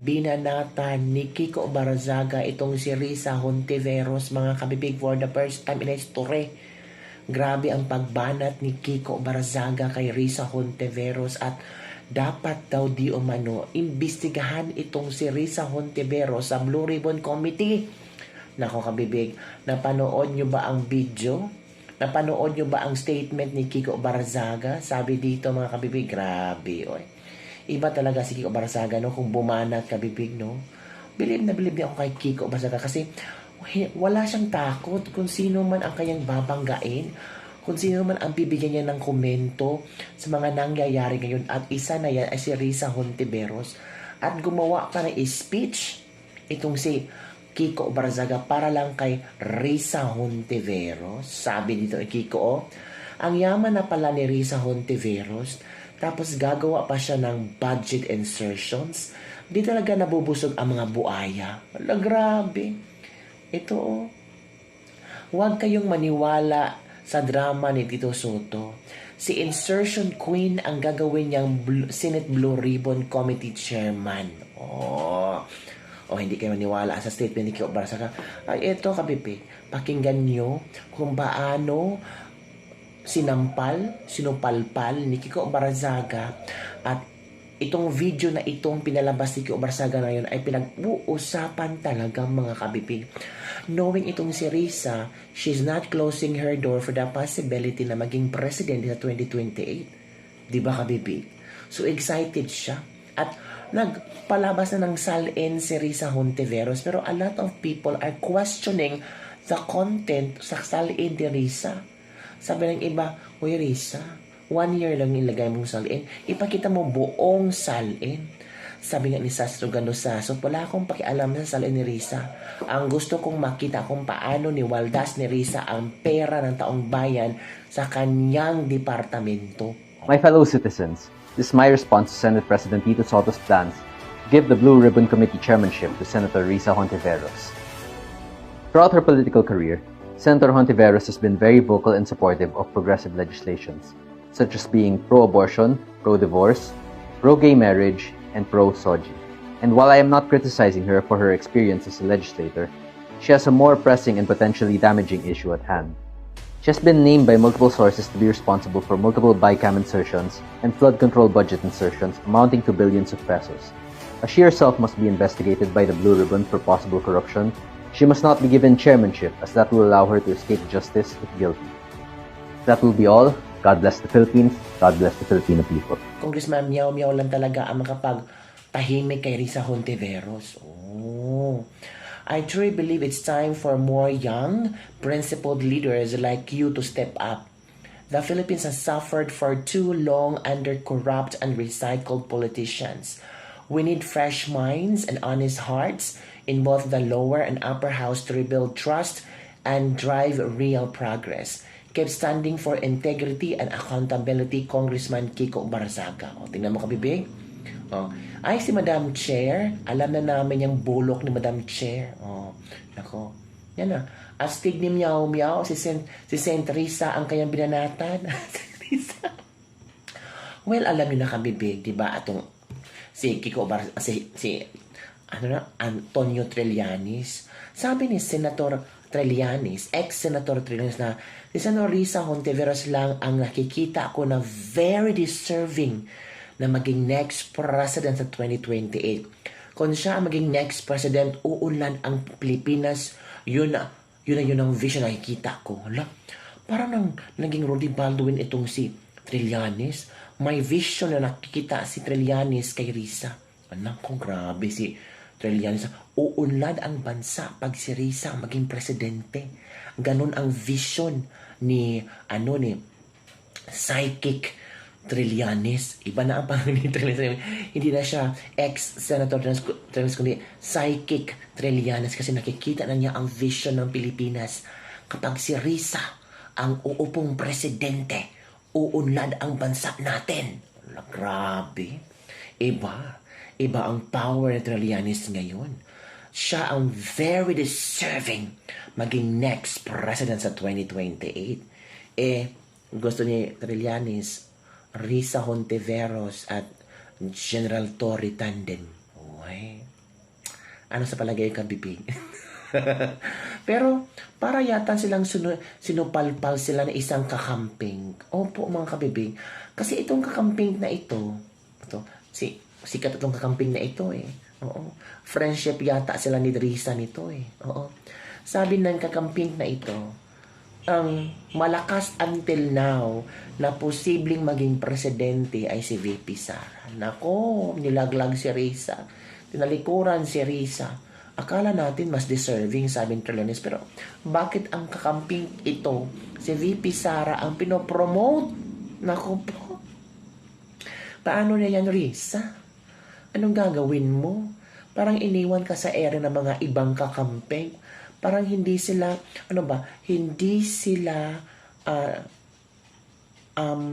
binanatan ni Kiko Barazaga itong si Risa Hontiveros mga kabibig for the first time in history. Grabe ang pagbanat ni Kiko Barazaga kay Risa Hontiveros at dapat daw di umano imbestigahan itong si Risa Hontiveros sa Blue Ribbon Committee. Nako kabibig, napanood nyo ba ang video? Napanood nyo ba ang statement ni Kiko Barazaga? Sabi dito mga kabibig, grabe oy. Iba talaga si Kiko Barazaga no kung bumanat kabibig no. Bilib na bilib niya ako kay Kiko Barazaga kasi wala siyang takot kung sino man ang kanyang babanggain kung sino man ang bibigyan niya ng komento sa mga nangyayari ngayon at isa na yan ay si Risa Hontiveros at gumawa pa ng speech itong si Kiko Barzaga para lang kay Risa Hontiveros. Sabi dito ni Kiko, oh, ang yaman na pala ni Risa Hontiveros, tapos gagawa pa siya ng budget insertions. Di talaga nabubusog ang mga buaya. Wala, grabe. Ito, oh. Huwag kayong maniwala sa drama ni Tito Soto. Si Insertion Queen ang gagawin niyang Bl- Senate Blue Ribbon Committee Chairman. Oh. O hindi kayo maniwala sa statement ni Kiko Barsaga. Ay, eto kabipi. Pakinggan nyo kung paano sinampal, sinupalpal ni Kiko Barzaga at itong video na itong pinalabas ni Kiko Barzaga ngayon ay pinag-uusapan talaga mga kabibig. Knowing itong si Risa, she's not closing her door for the possibility na maging president sa 2028. Di ba kabibig? So excited siya. At nagpalabas na ng salin si Risa Hontiveros pero a lot of people are questioning the content sa salin ni Risa. Sabi ng iba, Uy Risa, one year lang ilagay mong salin. Ipakita mo buong salin. Sabi nga ni Sastro Ganosaso, wala akong pakialam sa salin ni Risa. Ang gusto kong makita kung paano ni Waldas ni Risa ang pera ng taong bayan sa kanyang departamento. My fellow citizens, this is my response to Senate President Tito Soto's plans give the Blue Ribbon Committee chairmanship to Senator Risa Hontiveros. Throughout her political career, Senator Hontiveros has been very vocal and supportive of progressive legislations, such as being pro-abortion, pro-divorce, pro-gay marriage, and pro-SOGI. And while I am not criticizing her for her experience as a legislator, she has a more pressing and potentially damaging issue at hand. She has been named by multiple sources to be responsible for multiple BICAM insertions and flood control budget insertions amounting to billions of pesos. As she herself must be investigated by the Blue Ribbon for possible corruption, she must not be given chairmanship as that will allow her to escape justice if guilty. That will be all. God bless the Philippines. God bless the Filipino people. Congressman Miao Miao lang talaga ang makapag tahimik kay Risa Hontiveros. Oh. I truly believe it's time for more young, principled leaders like you to step up. The Philippines has suffered for too long under corrupt and recycled politicians. We need fresh minds and honest hearts in both the lower and upper house to rebuild trust and drive real progress. Keep standing for integrity and accountability, Congressman Kiko Barzaga. O, tingnan mo kabibig. O, ay, si Madam Chair. Alam na namin yung bulok ni Madam Chair. O, nako. Yan na. Astig ni Meow Meow, si Saint, si Saint Risa ang kanyang binanatan. Risa. Well, alam niyo na kabibig, di ba? Atong si Kiko Bar si si ano na Antonio Trillanes. Sabi ni Senator Trillanes, ex-Senator Trillanes na si Senator Risa Hontiveros lang ang nakikita ko na very deserving na maging next president sa 2028. Kung siya ang maging next president, uunlad ang Pilipinas. Yun na, yun na yun ang vision na nakikita ko. Hala, parang nang, naging Rudy Baldwin itong si Trillanes. May vision na nakikita si Trillanes kay Risa. Anak ko, grabe si Trillanes. Uunlad ang bansa pag si Risa maging presidente. Ganon ang vision ni, ano ni, psychic Trillanes. Iba na ang pangalan ni Trillanes. Hindi na siya ex-senator Trillanes, kundi psychic Trillanes kasi nakikita na niya ang vision ng Pilipinas. Kapag si Risa ang uupong presidente, uunlad ang bansa natin. Grabe. Iba. Iba ang power ni Trillanes ngayon. Siya ang very deserving maging next president sa 2028. Eh, gusto ni Trillanes, Risa Hontiveros at General Torre Tandem. Uy, Ano sa palagay ka, bibig? Pero para yata silang sinu- sinupalpal sila na isang kakamping. Opo mga kabibig. Kasi itong kakamping na ito, ito si, sikat itong kakamping na ito eh. Oo. Friendship yata sila ni Risa nito eh. Oo. Sabi ng kakamping na ito, ang malakas until now na posibleng maging presidente ay si VP Sara. Nako, nilaglag si Risa. Tinalikuran si Risa. Akala natin mas deserving, sabi ni Trillanes. Pero bakit ang kakamping ito, si VP Sara, ang pinopromote? Nako po. Paano na yan, Risa? Anong gagawin mo? Parang iniwan ka sa ere ng mga ibang kakamping. Parang hindi sila, ano ba, hindi sila, ah, um,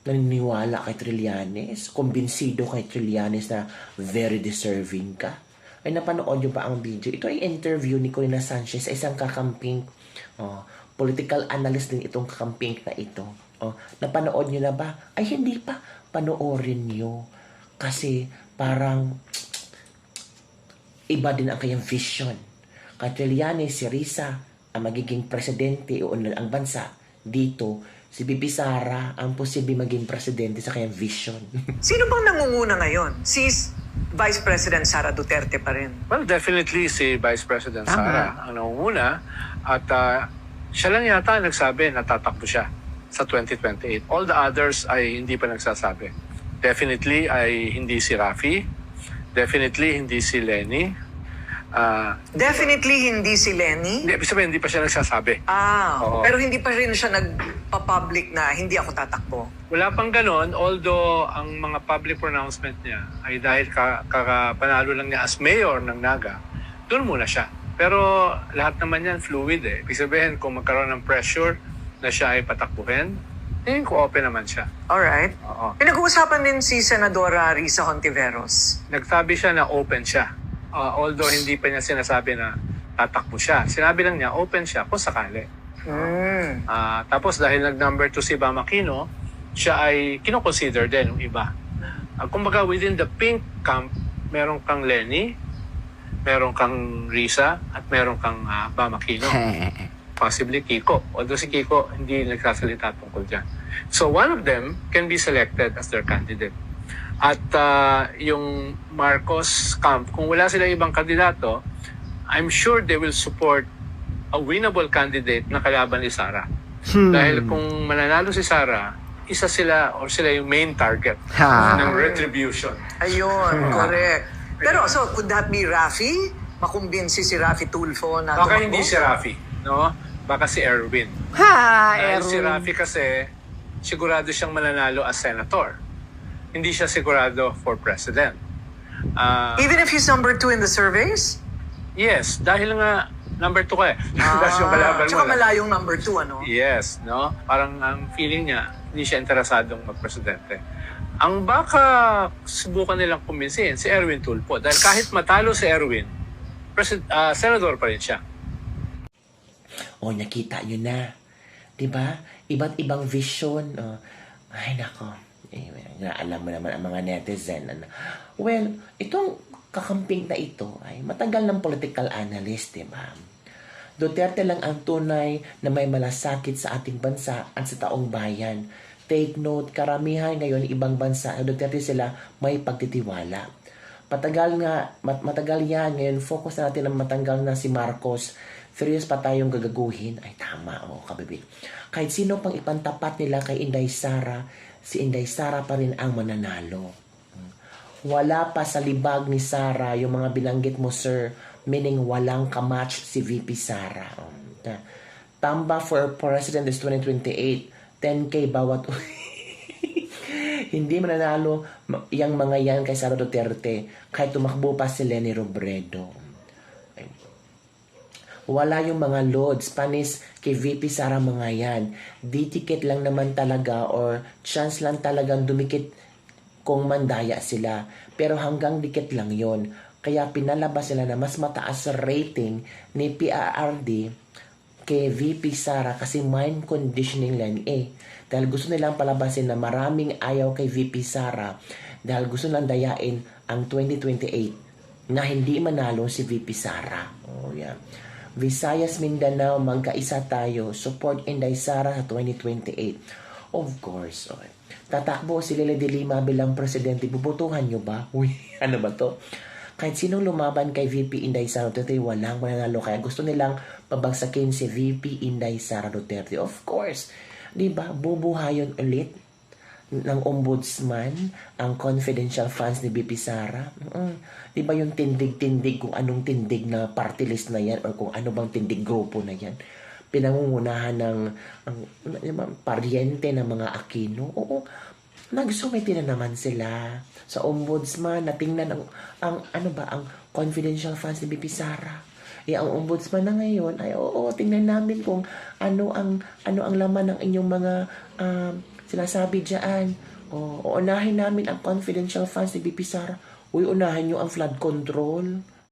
naniniwala kay Trillanes, kumbinsido kay Trillanes na very deserving ka. Ay napanood nyo ba ang video? Ito ay interview ni Corina Sanchez sa isang kakamping. Oh, political analyst din itong kakamping na ito. Oh, napanood nyo na ba? Ay hindi pa. Panoorin nyo. Kasi parang iba din ang kanyang vision. Kay Trillanes, si Risa ang magiging presidente o ang bansa dito. Si Bibi Sara ang posible maging presidente sa kanyang vision. Sino bang nangunguna ngayon? Si Vice President Sara Duterte pa rin. Well, definitely si Vice President Tama. Sara ang nangunguna at ah, siya lang yata ang nagsabi na tatakbo siya sa 2028. All the others ay hindi pa nagsasabi. Definitely ay hindi si Rafi. Definitely hindi si Lenny. Ah, Definitely hindi si Lenny. hindi, ibig sabihin, hindi pa siya nagsasabi. Ah, Oo. pero hindi pa rin siya nagpa-public na hindi ako tatakbo. Wala pang ganon, although ang mga public pronouncement niya ay dahil ka, kakapanalo lang niya as mayor ng Naga, doon muna siya. Pero lahat naman yan fluid eh. Ibig sabihin, kung magkaroon ng pressure na siya ay patakbuhin, tingin ko open naman siya. Alright. Oo. Pinag-uusapan din si Senadora Risa Hontiveros. Nagsabi siya na open siya. Ah, although hindi pa niya sinasabi na tatakbo siya. Sinabi lang niya, open siya kung sakali. Hmm. Ah, tapos dahil nag-number 2 si Bam Aquino, siya ay kinoconsider din ng iba. Ah, kumbaga within the pink camp, meron kang Lenny, meron kang Risa, at meron kang uh, Bam Aquino. Possibly Kiko. Although si Kiko hindi nagsasalita tungkol dyan. So one of them can be selected as their candidate. At ah, yung Marcos camp, kung wala silang ibang kandidato, I'm sure they will support a winnable candidate na kalaban ni Sara. Dahil kung mananalo si Sara, isa sila or sila yung main target ng retribution. Ayun, correct. Pero so, could that be Rafi? Makumbinsi si Rafi Tulfo na Baka tumakbo? hindi si Rafi, no? Baka si Erwin. ha, Dahil si Rafi kasi, sigurado siyang mananalo as senator. Hindi siya sigurado for president. Ah, Even if he's number two in the surveys? yes, dahil nga number two ka eh. That's yung kalaban mo. Tsaka lang. malayong number two, ano? Yes, no? Parang ang feeling niya, hindi siya interesadong magpresidente. Ang baka subukan nilang kumbinsihin si Erwin Tulfo. Dahil kahit matalo si Erwin, presid- ah, senador pa rin siya. O, nakita nyo na. 'Di ba? Iba't ibang vision. Oh. Ay, nako. Eh, na alam mo naman ang mga netizen. Ano. Well, itong kakamping na ito ay matagal ng political analyst, di ba? Duterte lang ang tunay na may malasakit sa ating bansa at sa taong bayan. Take note, karamihan ngayon ibang bansa, Duterte sila may pagtitiwala. Patagal nga, mat- matagal yan. Ngayon, focus na natin ang matanggal na si Marcos. Years pa tayong gagaguhin. Ay, tama, oh, kabibig. Kahit sino pang ipantapat nila kay Inday Sara, si Inday Sara pa rin ang mananalo. Wala pa sa libag ni Sara yung mga binanggit mo, sir. Meaning, walang kamatch si VP Sara. Ta- Tamba for President is 2028. 10K bawat hindi mananalo ma- yang mga yan kay Sara Duterte kahit tumakbo pa si Lenny Robredo. Wala yung mga loads, panis kay VP Sara mga yan. Di-ticket lang naman talaga or chance lang talagang dumikit kung mandaya sila. Pero hanggang dikit lang yon Kaya pinalabas sila na mas mataas rating ni PRRD kay VP Sara kasi mind conditioning lang eh. Dahil gusto nilang palabasin na maraming ayaw kay VP Sara dahil gusto nilang dayain ang 2028 na hindi manalo si VP Sara. Oh, yeah. Visayas, Mindanao, magkaisa tayo. Support Inday Sara sa 2028. Of course. Okay. Tatakbo si Lele de Lima bilang presidente. Bubutuhan nyo ba? Uy, ano ba to? Kahit sinong lumaban kay VP Inday Sara Duterte, walang mananalo. Kaya gusto nilang pabagsakin si VP Inday Sara Duterte. Of course. Di ba? Bubuhayon ulit ng ombudsman ang confidential funds ni BP Sara. Mm, Di ba yung tindig-tindig kung anong tindig na party list na yan or kung ano bang tindig grupo na yan? Pinangungunahan ng ang, ano ba, paryente ng mga Aquino. Oo, nagsumiti na naman sila sa ombudsman na tingnan ang, ang ano ba, ang confidential funds ni BP Sara. Eh, ang ombudsman na ngayon ay oo, tingnan namin kung ano ang ano ang laman ng inyong mga um, sinasabi diyan. O, uunahin namin ang confidential funds ni BP Sara. Uy, unahin nyo ang flood control.